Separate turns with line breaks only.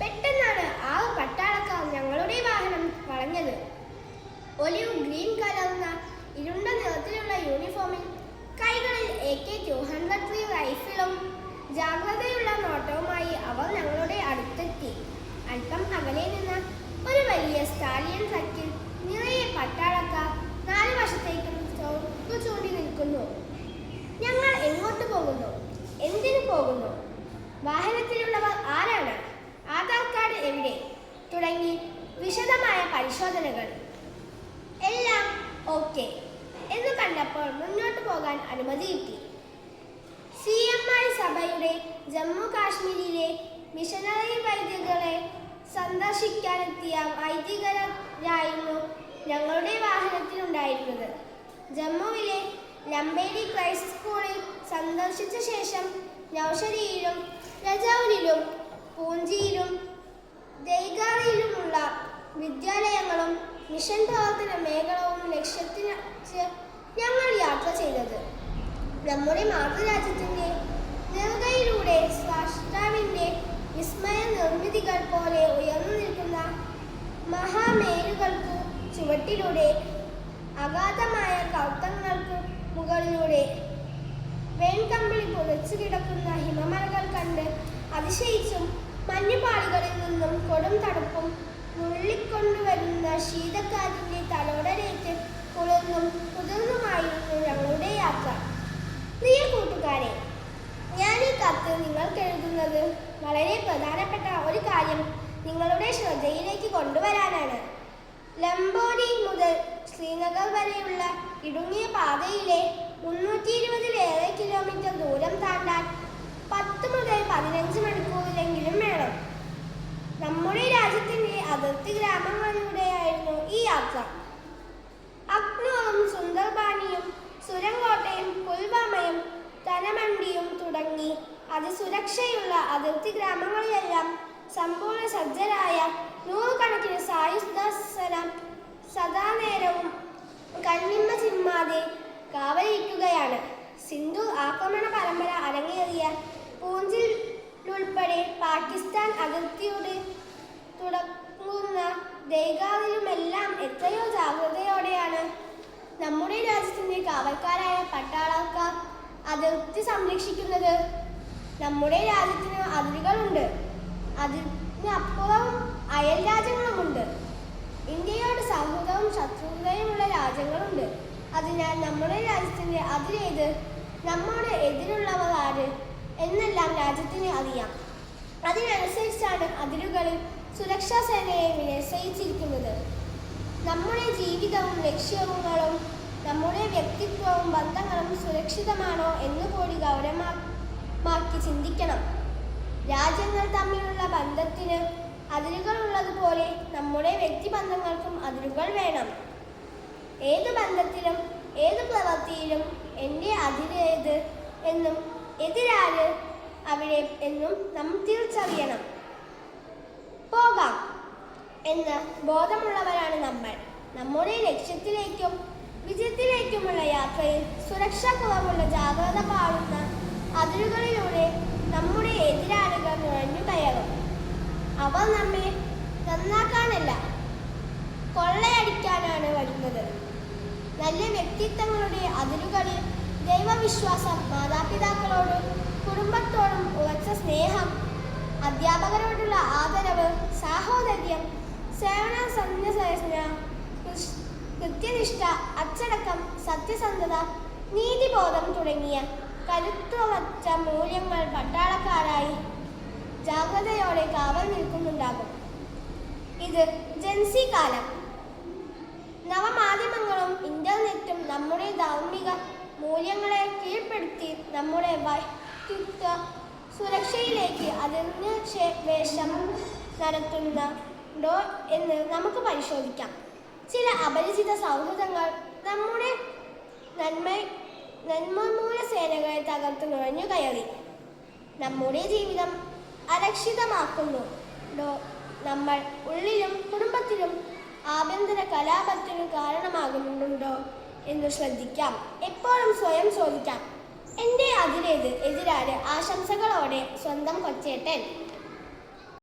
പെട്ടെന്നാണ് ആ പട്ടാളക്കാർ ഞങ്ങളുടെ വാഹനം വളഞ്ഞത്. ഒലിവ് ഗ്രീൻ കലർന്ന ഇരുണ്ട നിറത്തിലുള്ള യൂണിഫോമിൽ കൈകളിൽ A K two hundred three റൈഫിളും ജാഗ്രതയുള്ള നോട്ടവുമായി അവർ ഞങ്ങളുടെ അടുത്തെത്തി. അല്പം അകലെ നിന്ന് ഒരു വലിയ സ്റ്റാലിയൻ ട്രക്കിൽ നിറയെ പട്ടാളക്കാർ നാല് വശത്തേക്കും ചോർത്തു ചൂണ്ടി നിൽക്കുന്നു. ഞങ്ങൾ എങ്ങോട്ട് പോകുന്നു? എന്തിനു പോകുന്നു? വാഹനത്തിലുള്ളവർ ആരാണ്? എവിടെ? തുടങ്ങി. വിശദമായ പരിശോധനകൾ. എല്ലാം ഓക്കെ. എന്ന് കണ്ടപ്പോൾ മുന്നോട്ട് പോകാൻ അനുമതി കിട്ടി. സി എം ഐ സഭയുടെ ജമ്മു കാശ്മീരിലെ മിഷനറി വൈദികരെ സന്ദർശിക്കാനെത്തിയ വൈദികരായിരുന്നു ഞങ്ങളുടെ വാഹനത്തിലുണ്ടായിരുന്നത്. ജമ്മുവിലെ ലംബേരി ക്രൈസ്റ്റ് സ്കൂളിൽ സന്ദർശിച്ച ശേഷം നൗഷരിയിലും രജൌരിലും പൂഞ്ചിയിലും ദൈഗാറിയിലുമുള്ള വിദ്യാലയങ്ങളും മിഷൻ പ്രവർത്തന മേഖലവും ലക്ഷ്യത്തിന് ഞങ്ങൾ യാത്ര ചെയ്തത്. നമ്മുടെ മാതൃരാജ്യത്തിന്റെ നെറുകയിലൂടെ സ്വാഷ്ടാവിന്റെ വിസ്മയ നിർമ്മിതികൾ പോലെ ഉയർന്നു നിൽക്കുന്ന മഹാമേരുകൾക്ക് ചുവട്ടിലൂടെ അഗാധമായ കൗത്തങ്ങൾക്ക് മുകളിലൂടെ വേൺകമ്പിളി പുതച്ചു കിടക്കുന്ന ഹിമമലകൾ കണ്ട് അതിശയിച്ചും മഞ്ഞുപാളികളിൽ നിന്നും ശീതക്കാറ്റിന്റെ തലോടലേറ്റ് കുളിർന്നും കുതിർന്നുമായിരുന്നു ഞങ്ങളുടെ യാത്ര. പ്രിയ കൂട്ടുകാരെ ഞാൻ ഈ കത്ത് നിങ്ങൾക്ക് എഴുതുന്നത് വളരെ പ്രധാനപ്പെട്ട ഒരു കാര്യം നിങ്ങളുടെ ശ്രദ്ധയിലേക്ക് കൊണ്ടുവരാനാണ്. ലംബോഡി മുതൽ ശ്രീനഗർ വരെയുള്ള ഇടുങ്ങിയ പാതയിലെ മുന്നൂറ്റി ഇരുപതിലേറെ കിലോമീറ്റർ ദൂരം താണ്ടാൻ പത്ത് മുതൽ പതിനഞ്ച് മണിക്കൂറിലെങ്കിലും വേണം നമ്മുടെ രാജ്യത്തിന്റെ അതിർത്തി ഗ്രാമങ്ങളിലൂടെയായിരുന്നു ഈ യാത്ര അക്നൂറും സുന്ദർബാനിയും സുരങ്കോട്ടയും പുൽവാമയും തനമണ്ടിയും തുടങ്ങി. അതിസുരക്ഷയുള്ള അതിർത്തി ഗ്രാമങ്ങളിലെല്ലാം സമ്പൂർണ സജ്ജരായ നൂറുകണക്കിന് സായുധ സദാനേരവും കണ്ണിമ്മ ചിമ്മാതെ കാവലിരിക്കുകയാണ്. സിന്ധു ആക്രമണ പരമ്പര അരങ്ങേറിയ പൂഞ്ചിൽ ഉൾപ്പെടെ പാകിസ്ഥാൻ അതിർത്തിയുടെ തുടങ്ങുന്ന ദൈകാതിലുമെല്ലാം എത്രയോ ജാഗ്രതയോടെയാണ് നമ്മുടെ രാജ്യത്തിന്റെ കാവൽക്കാരായ പട്ടാളക്കാർ അതിർത്തി സംരക്ഷിക്കുന്നത്. നമ്മുടെ രാജ്യത്തിന് അതിരുകളുണ്ട്. അതിനപ്പുറം അയൽ രാജ്യങ്ങളുമുണ്ട്. ഇന്ത്യയോട് സൗഹൃദവും ശത്രുതയുമുള്ള രാജ്യങ്ങളുണ്ട്. അതിനാൽ നമ്മുടെ രാജ്യത്തിന്റെ അതിരേത്? നമ്മോട് എതിരുള്ളവർ ആര്? എന്നെല്ലാം രാജ്യത്തിന് അറിയാം. അതിനനുസരിച്ചാണ് അതിരുകളിൽ സുരക്ഷാ സേനയെ വിന്യസിച്ചിരിക്കുന്നത് നമ്മുടെ ജീവിതവും ലക്ഷ്യങ്ങളും നമ്മുടെ വ്യക്തിത്വവും ബന്ധങ്ങളും സുരക്ഷിതമാണോ എന്ന് കൂടി ഗൗരവമാക്കി ചിന്തിക്കണം. രാജ്യങ്ങൾ തമ്മിലുള്ള ബന്ധത്തിന് അതിരുകൾ ഉള്ളതുപോലെ നമ്മുടെ വ്യക്തിബന്ധങ്ങൾക്കും അതിരുകൾ വേണം. ഏത് ബന്ധത്തിലും ഏത് പ്രവൃത്തിയിലും എന്റെ അതിരേത് എന്നും എതിരാര് അവിടെ എന്നും നാം തിരിച്ചറിയണം. പോകാം എന്ന് ബോധമുള്ളവരാണ് നമ്മൾ. നമ്മുടെ ലക്ഷ്യത്തിലേക്കും വിജയത്തിലേക്കുമുള്ള യാത്രയിൽ സുരക്ഷാ കുറവുള്ള ജാഗ്രത പാടുന്ന അതിരുകളിലൂടെ നമ്മുടെ എതിരാളികൾ നുഴഞ്ഞു കയറും. അവർ നമ്മെ നന്നാക്കാനല്ല കൊള്ളയടിക്കാനാണ് വരുന്നത്. നല്ല വ്യക്തിത്വങ്ങളുടെ അതിരുകളിൽ ദൈവവിശ്വാസം മാതാപിതാക്കളോടും കുടുംബത്തോടും ഉറച്ച സ്നേഹം അധ്യാപകരോടുള്ള ആദരവ് സാഹോദര്യം സേവന സന്യസേന കൃത്യനിഷ്ഠ അച്ചടക്കം സത്യസന്ധത നീതിബോധം തുടങ്ങിയ കരുത്തുവച്ച മൂല്യങ്ങൾ പട്ടാളക്കാരായി ജാഗ്രതയോടെ കാവൽ നിൽക്കുന്നുണ്ടാകും. ഇത് ജൻസി കാലം. നവമാധ്യമങ്ങളും ഇന്റർനെറ്റും നമ്മുടെ ധാർമ്മിക മൂല്യങ്ങളെ കീഴ്പ്പെടുത്തി നമ്മുടെ വ്യക്തിത്വ സുരക്ഷയിലേക്ക് അതിന് വേഷം നടത്തുന്നുണ്ടോ എന്ന് നമുക്ക് പരിശോധിക്കാം. ചില അപരിചിത സൗഹൃദങ്ങൾ നമ്മുടെ നന്മ നന്മമൂല സേനകളെ തകർത്ത് നുഴഞ്ഞു കയറി. നമ്മുടെ ജീവിതം അരക്ഷിതമാക്കുന്നു. നമ്മൾ ഉള്ളിലും കുടുംബത്തിലും ആഭ്യന്തര കലാപത്തിനു കാരണമാകുന്നുണ്ടോ എന്ന് ശ്രദ്ധിക്കാം. എപ്പോഴും സ്വയം ചോദിക്കാം. എന്റെ അതിലേത് എതിരാട് ആശംസകളോടെ സ്വന്തം കൊച്ചേട്ടൻ.